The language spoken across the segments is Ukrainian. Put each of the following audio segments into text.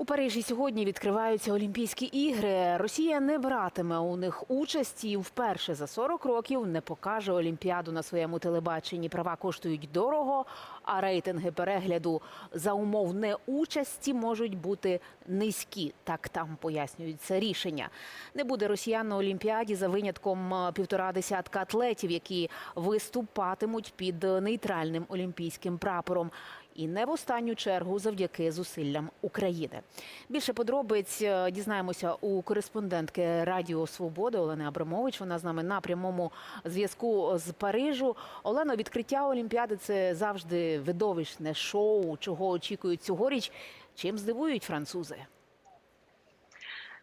У Парижі сьогодні відкриваються Олімпійські ігри. Росія не братиме у них участі і вперше за 40 років не покаже Олімпіаду на своєму телебаченні. Права коштують дорого, а рейтинги перегляду за умов неучасті можуть бути низькі. Так там пояснюють це рішення. Не буде росіян на Олімпіаді за винятком е, півтора десятка атлетів, які виступатимуть під нейтральним олімпійським прапором. І не в останню чергу завдяки зусиллям України. Більше подробиць е, дізнаємося у кореспондентки Радіо Свобода Олени Абрамович. Вона з нами на прямому зв'язку з Парижу. Олено, відкриття Олімпіади це завжди видовищне шоу. Чого очікують цьогоріч? Чим здивують французи?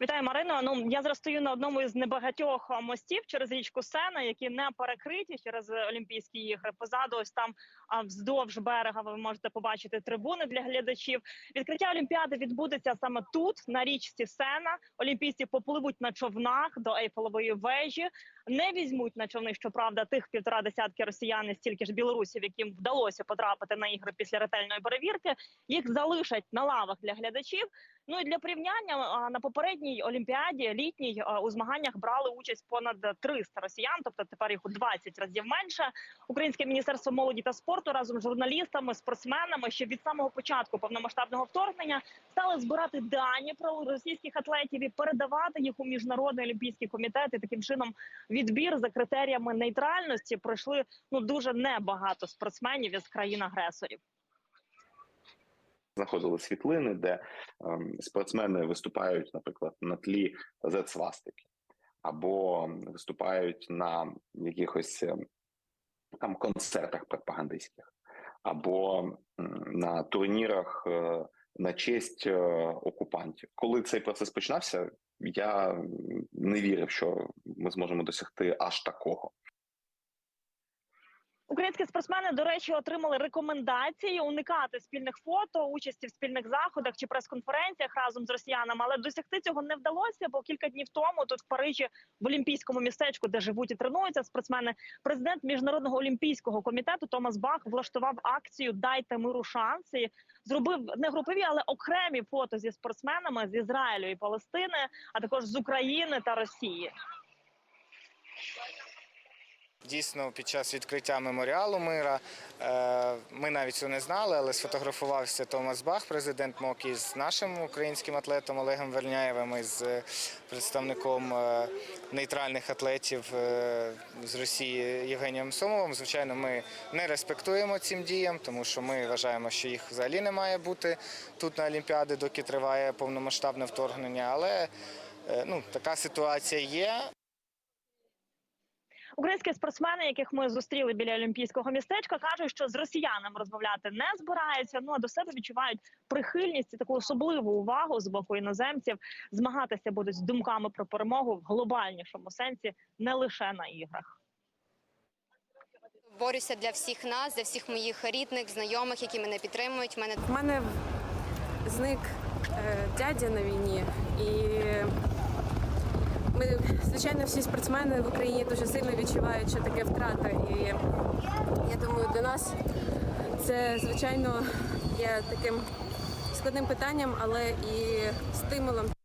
Вітаю, Марино. Ну я зараз стою на одному із небагатьох мостів через річку Сена, які не перекриті через Олімпійські ігри. Позаду ось там вздовж берега. Ви можете побачити трибуни для глядачів. Відкриття Олімпіади відбудеться саме тут, на річці Сена. Олімпійці попливуть на човнах до Ейфелевої вежі. Не візьмуть на човни, щоправда, тих півтора десятки росіян, стільки ж білорусів, яким вдалося потрапити на ігри після ретельної перевірки. Їх залишать на лавах для глядачів. Ну і для порівняння на попередній олімпіаді літній у змаганнях брали участь понад 300 росіян, тобто тепер їх у 20 разів менше. Українське міністерство молоді та спорту разом з журналістами, спортсменами ще від самого початку повномасштабного вторгнення стали збирати дані про російських атлетів і передавати їх у міжнародний олімпійський комітет. І таким чином відбір за критеріями нейтральності пройшли ну дуже небагато спортсменів із країн агресорів. Знаходили світлини, де ем, спортсмени виступають, наприклад, на тлі Z-свастики, або виступають на якихось ем, там концертах пропагандистських, або на турнірах е, на честь е, окупантів. Коли цей процес починався, я не вірив, що ми зможемо досягти аж такого. Українські спортсмени, до речі, отримали рекомендації уникати спільних фото, участі в спільних заходах чи прес-конференціях разом з росіянами, але досягти цього не вдалося. Бо кілька днів тому тут в Парижі, в Олімпійському містечку, де живуть і тренуються спортсмени, президент міжнародного олімпійського комітету Томас Бах влаштував акцію Дайте миру шанс і зробив не групові, але окремі фото зі спортсменами з Ізраїлю і Палестини, а також з України та Росії. Дійсно, під час відкриття меморіалу мира е, ми навіть цього не знали, але сфотографувався Томас Бах, президент МОК із нашим українським атлетом Олегом Верняєвим і з е, представником е, нейтральних атлетів з Росії Євгенієм Сомовим. Звичайно, ми не респектуємо цим діям, тому що ми вважаємо, що їх взагалі не має бути тут на Олімпіади, доки триває повномасштабне вторгнення. Але ну, така ситуація є. Українські спортсмени, яких ми зустріли біля олімпійського містечка, кажуть, що з росіянами розмовляти не збираються. Ну а до себе відчувають прихильність і таку особливу увагу з боку іноземців. Змагатися будуть з думками про перемогу в глобальнішому сенсі, не лише на іграх. Борюся для всіх нас, для всіх моїх рідних, знайомих, які мене підтримують. Мене У мене зник е, дядя на війні, і ми, звичайно, всі спортсмени в Україні дуже сильно відчувають, що таке втрата. І я думаю, для нас це, звичайно, є таким складним питанням, але і стимулом.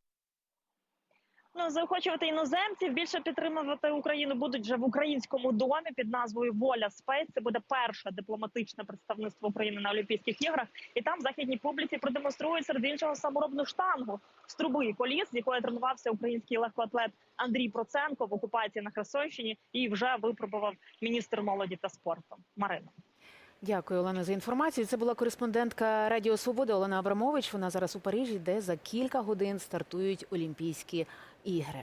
Ну заохочувати іноземців більше підтримувати Україну будуть вже в українському домі під назвою Воля Спейс. Це буде перше дипломатичне представництво України на Олімпійських іграх. І там західній публіці продемонструють серед іншого саморобну штангу з труби і коліс, з якої тренувався український легкоатлет Андрій Проценко в окупації на Херсонщині. І вже випробував міністр молоді та спорту Марина. Дякую, Олена, за інформацію. Це була кореспондентка Радіо Свобода Олена Абрамович. Вона зараз у Парижі, де за кілька годин стартують Олімпійські igre.